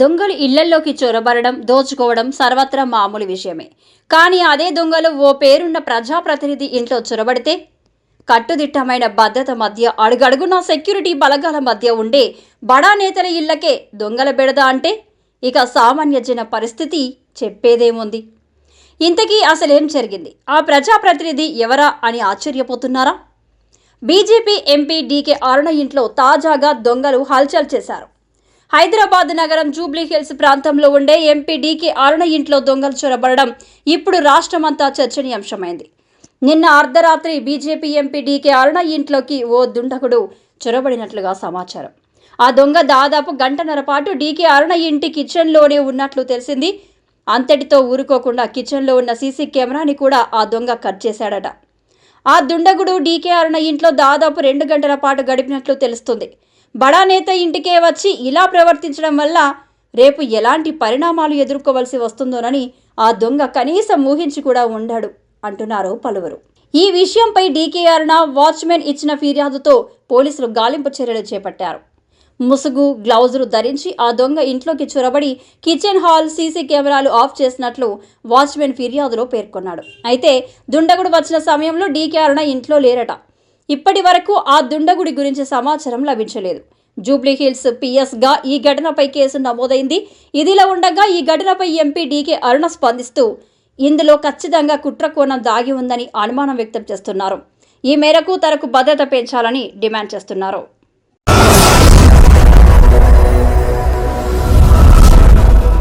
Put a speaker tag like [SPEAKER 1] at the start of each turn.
[SPEAKER 1] దొంగలు ఇళ్ళల్లోకి చొరబడడం దోచుకోవడం సర్వత్రా మామూలు విషయమే. కానీ అదే దొంగలు ఓ పేరున్న ప్రజాప్రతినిధి ఇంట్లో చొరబడితే కట్టుదిట్టమైన భద్రత మధ్య అడుగడుగున సెక్యూరిటీ బలగాల మధ్య ఉండే బడా నేతల ఇళ్ళకే దొంగల బెడద అంటే ఇక సామాన్య జన పరిస్థితి చెప్పేదేముంది? ఇంతకీ అసలేం జరిగింది? ఆ ప్రజాప్రతినిధి ఎవరా అని ఆశ్చర్యపోతున్నారా? BJP MP D K Aruna ఇంట్లో తాజాగా దొంగలు హల్చల్ చేశారు. హైదరాబాద్ నగరం జూబ్లీ హిల్స్ ప్రాంతంలో ఉండే ఎంపీ డీకే అరుణ ఇంట్లో దొంగలు చొరబడడం ఇప్పుడు రాష్ట్రమంతా చర్చనీయాంశమైంది. నిన్న అర్ధరాత్రి బీజేపీ ఎంపీ డీకే అరుణ ఇంట్లోకి ఓ దుండగుడు చొరబడినట్లుగా సమాచారం. ఆ దొంగ దాదాపు గంటన్నర పాటు డీకే అరుణ ఇంటి కిచెన్లోనే ఉన్నట్లు తెలిసింది. అంతటితో ఊరుకోకుండా కిచెన్లో ఉన్న సీసీ కెమెరాని కూడా ఆ దొంగ కట్ చేశాడట. ఆ దుండగుడు డీకే అరుణ ఇంట్లో దాదాపు రెండు గంటల పాటు గడిపినట్లు తెలుస్తుంది. బడా నేత ఇంటికే వచ్చి ఇలా ప్రవర్తించడం వల్ల రేపు ఎలాంటి పరిణామాలు ఎదుర్కోవలసి వస్తుందోనని ఆ దొంగ కనీసం ఊహించి కూడా ఉండాడు అంటున్నారు పలువురు. ఈ విషయంపై డీకే వాచ్మెన్ ఇచ్చిన ఫిర్యాదుతో పోలీసులు గాలింపు చర్యలు చేపట్టారు. ముసుగు గ్లౌజులు ధరించి ఆ దొంగ ఇంట్లోకి చొరబడి కిచెన్ హాల్ సీసీ కెమెరాలు ఆఫ్ చేసినట్లు వాచ్మెన్ ఫిర్యాదులో పేర్కొన్నాడు. అయితే దుండగుడు వచ్చిన సమయంలో డీకే అరుణ ఇంట్లో లేరట. ఇప్పటి వరకు ఆ దుండగుడి గురించి సమాచారం లభించలేదు. జూబ్లీ హిల్స్ పిఎస్గా ఈ ఘటనపై కేసు నమోదైంది. ఇదిలా ఉండగా ఈ ఘటనపై ఎంపీ డీకే అరుణ స్పందిస్తూ ఇందులో ఖచ్చితంగా కుట్ర కోణం దాగి ఉందని అనుమానం వ్యక్తం చేస్తున్నారు. ఈ మేరకు తనకు భద్రత పెంచాలని డిమాండ్ చేస్తున్నారు.